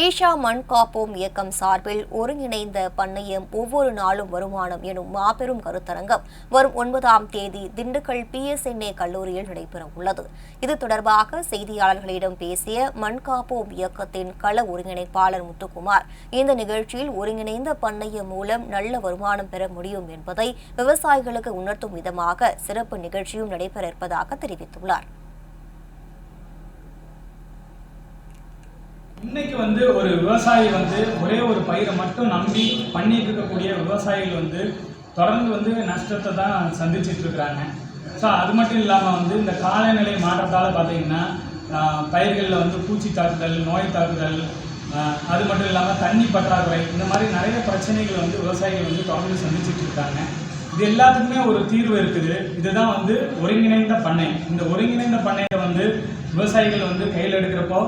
ஈஷா மண் காப்போம் இயக்கம் சார்பில் ஒருங்கிணைந்த பண்ணையம் ஒவ்வொரு நாளும் வருமானம் எனும் மாபெரும் கருத்தரங்கம் வரும் ஒன்பதாம் தேதி திண்டுக்கல் பிஎஸ்என்ஏ கல்லூரியில் நடைபெற உள்ளது. இது தொடர்பாக செய்தியாளர்களிடம் பேசிய மண் காப்போம் இயக்கத்தின் கள ஒருங்கிணைப்பாளர் முத்துக்குமார் இந்த நிகழ்ச்சியில் ஒருங்கிணைந்த பண்ணையம் மூலம் நல்ல வருமானம் பெற முடியும் என்பதை விவசாயிகளுக்கு உணர்த்தும் விதமாக சிறப்பு நிகழ்ச்சியும் நடைபெற இருப்பதாக தெரிவித்துள்ளார். இன்னைக்கு வந்து ஒரு விவசாயி வந்து ஒரே ஒரு பயிரை மட்டும் நம்பி பண்ணிட்டு இருக்கக்கூடிய விவசாயிகள் வந்து தொடர்ந்து வந்து நஷ்டத்தை தான் சந்திச்சிட்டு இருக்கிறாங்க. ஸோ அது மட்டும் இல்லாமல் வந்து இந்த காலநிலை மாற்றத்தால் பார்த்தீங்கன்னா பயிர்களில் வந்து பூச்சி தாக்குதல் நோய் தாக்குதல் அது மட்டும் இல்லாமல் தண்ணி பற்றாக்குறை இந்த மாதிரி நிறைய பிரச்சனைகள் வந்து விவசாயிகள் வந்து தொடர்ந்து சந்திச்சுட்டு இருக்காங்க. இது எல்லாத்துக்குமே ஒரு தீர்வு இருக்குது. இதுதான் வந்து ஒருங்கிணைந்த பண்ணை. இந்த ஒருங்கிணைந்த பண்ணையை வந்து விவசாயிகள் வந்து கையில் எடுக்கிறப்போ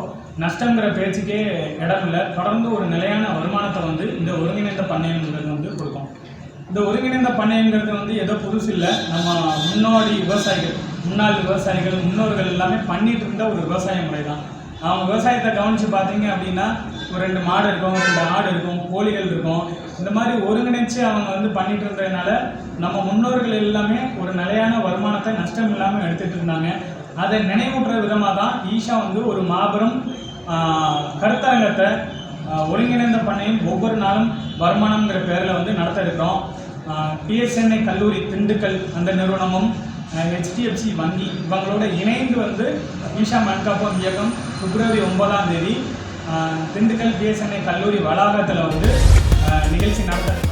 நஷ்டங்கிற பேச்சுக்கே இடம் இல்லை தொடர்ந்து ஒரு நிலையான வருமானத்தை வந்து இந்த ஒருங்கிணைந்த பண்ணைங்கிறது வந்து கொடுக்கும். இந்த ஒருங்கிணைந்த பண்ணைங்கிறது வந்து ஏதோ புதுசு இல்லை. நம்ம முன்னோடி விவசாயிகள் முன்னாள் விவசாயிகள் முன்னோர்கள் எல்லாமே பண்ணிட்டு இருந்த ஒரு விவசாய முறை தான் அவங்க விவசாயத்தை கவனித்து பார்த்தீங்க அப்படின்னா ஒரு ரெண்டு மாடு இருக்கும் ரெண்டு ஆடு இருக்கும் கோழிகள் இருக்கும். இந்த மாதிரி ஒருங்கிணைச்சு அவங்க வந்து பண்ணிட்டு இருந்ததுனால நம்ம முன்னோர்கள் எல்லாமே ஒரு நிலையான வருமானத்தை நஷ்டம் இல்லாமல் எடுத்துகிட்டு இருந்தாங்க. அதை நினைவூட்டுற விதமாக தான் ஈஷா வந்து ஒரு மாபெரும் கருத்தரங்கத்தை ஒருங்கிணைந்த பண்ணையும் ஒவ்வொரு நாளும் வருமானம்ங்கிற பேரில் வந்து நடத்த இருக்கிறோம் பிஎஸ்என்ஐ கல்லூரி திண்டுக்கல் அந்த நிறுவனமும் ஹெச்டிஎஃப்சி வங்கி இவங்களோட இணைந்து வந்து ஈஷா மண்காப்பம் இயக்கம் பிப்ரவரி ஒன்பதாம் தேதி திண்டுக்கல் பிஎஸ்என்ஐ கல்லூரி வளாகத்தில் வந்து நிகழ்ச்சி நடத்த